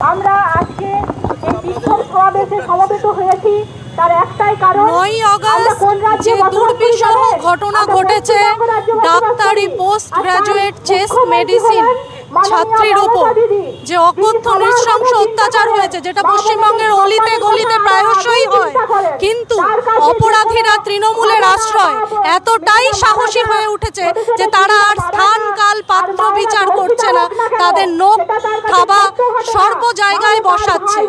আমরা আজকে এই বিক্ষোভ সমাবেশে সমবেত হয়েছি। তার একটাই কারণ আমরা অগস্ট যে দুর্বিষহ ঘটনা ঘটেছে ডাক্তারি পোস্ট গ্রাজুয়েট চেস্ট মেডিসিন ছাত্রীর উপর যে অকথ্য নৃশংস অত্যাচার হয়েছে যেটা পশ্চিমবঙ্গের অলিতে গলিতে প্রায়শই হয়। কিন্তু অপরাধীরা তৃণমূলের আশ্রয় এতটাই সাহসী হয়ে উঠেছে যে তারা আর স্থান কাল পাত্র বিচার করছে না। তাদের নোখ থাবা সর্ব জায়গায় বসাচ্ছে।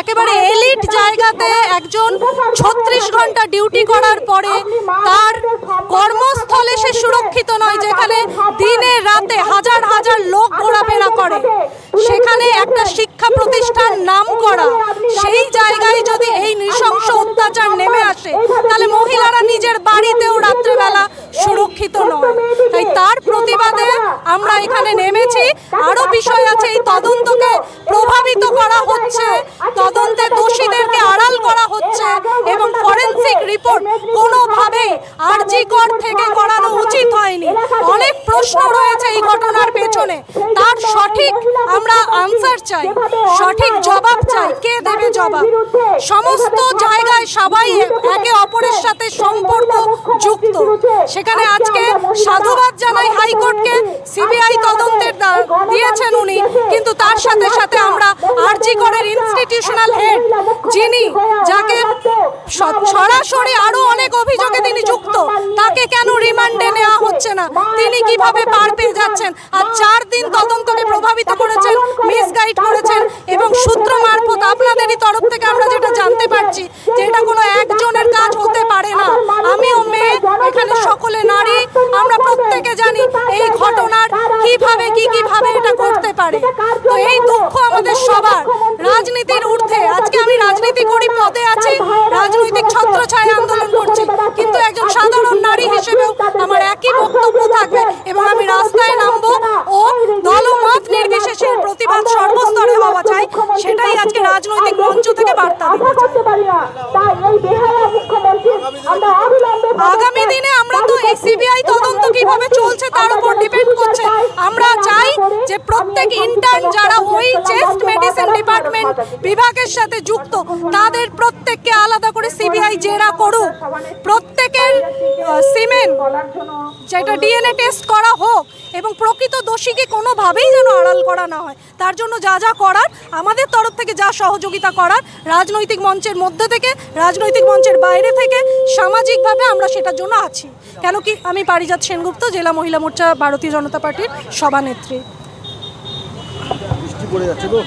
একেবারে এলিট জায়গাতে একজন ছত্রিশ ঘণ্টা ডিউটি করার পরে তার কর্মস্থলে সে সুরক্ষিত নয়, যেখানে দিনে রাতে হাজার হাজার লোক ঘোরাফেরা করে। সেখানে একটা শিক্ষা প্রতিষ্ঠান নাম করা সেই জায়গায় যদি এই নৃশংস অত্যাচার নেমে আসে, তাহলে মহিলারা নিজের বাড়িতেও রাত্রেবেলা সুরক্ষিত নয়। তাই তার প্রতিবাদে আমরা এখানে নেমেছি। আরও বিষয় আছে, এই তদন্তকে প্রভাবিত করা হচ্ছে। তদন্তে দোষীদেরকে আড়াল করা হচ্ছে এবং ফরেনসিক রিপোর্ট কোনোভাবেই আরজি কর থেকে করানো উচিত হয়নি। অনেক প্রশ্ন রয়েছে এই ঘটনার পেছনে। তার সঠিক আমরা আনসার চাই। সঠিক জবাব চাই। কে দেবে জবাব? সমস্ত জায়গায় সবাই একে অপরের সাথে সম্পর্ক যুক্ত। সেখানে আজকে সাধুবাদ জানাই হাইকোর্টকে সিবিআই তদন্তের দিয়েছেন উনি। কিন্তু তার সাথে সাথে আমরা আরজি করের ইনস্টিটিউশনাল হেড যিনি যাকে সরাসরি আরও অনেক অভিযোগে তিনি যুক্ত, তাকে কেন রিমান্ডে নেওয়া হচ্ছে না? তিনি কীভাবে পার পেয়ে যাচ্ছেন? আর চার দিন তদন্তকে প্রভাবিত করেছেন মিসগাইড করেছেন এবং সূত্র মারফত আপনাদেরই তরফ থেকে আমরা যেটা জানতে পারছি যে এটা কোনো একজনের কাজ হতে পারে না আমিও মেয়ে এখানে সকলে নারী, আমরা প্রত্যেকে জানি এই ঘটনার কীভাবে, কি, কীভাবে এটা করতে পারে। তো এই দুঃখ আমাদের সবার রাজনীতির ঊর্ধ্বে। আজকে আমি রাজনীতি করি, পদে আছি, রাজনৈতিক ছত্রছায়া আন্দোলন করছি। কিন্তু একজন সাধারণ নারী হিসেবেও আমার একই বক্তব্য থাকবে এবং আমি রাস্তায় নামবো ও দলমত নির্বিশেষে প্রতিবাদ সর্বস্তরে হওয়া চাই, সেটাই আজকে রাজনৈতিক মঞ্চ থেকে বার্তা দিতে চাই। করতে পারি না তাই এই বেহায়া মুখ্যমন্ত্রী আমরা অবিলম্বে আগামী দিনে আমরা তো এই সিবিআই তদন্ত কীভাবে চলছে তার উপর ডিপেন্ড করছে আমরা চাই যে প্রত্যেক ইন্টার্ন যারা ওই চেস্ট মেডিসিন ডিপার্টমেন্ট বিভাগের সাথে যুক্ত তাদের প্রত্যেককে আলাদা করে সিবিআই জেরা করুক। প্রত্যেকের সিমেন যেটা ডিএনএ টেস্ট করা হোক এবং প্রকৃত দোষীকে কোনোভাবেই যেন আড়াল করা না হয়। তার জন্য যা যা করার আমাদের তরফ থেকে যা সহযোগিতা করার রাজনৈতিক মঞ্চের মধ্যে থেকে রাজনৈতিক মঞ্চের বাইরে থেকে সামাজিকভাবে আমরা সেটার জন্য আছি। কেন কি আমি পারিজাত সেনগুপ্ত জেলা মহিলা মোর্চা ভারতীয় জনতা পার্টির সভানেত্রী। বৃষ্টি পড়ে যাচ্ছে তো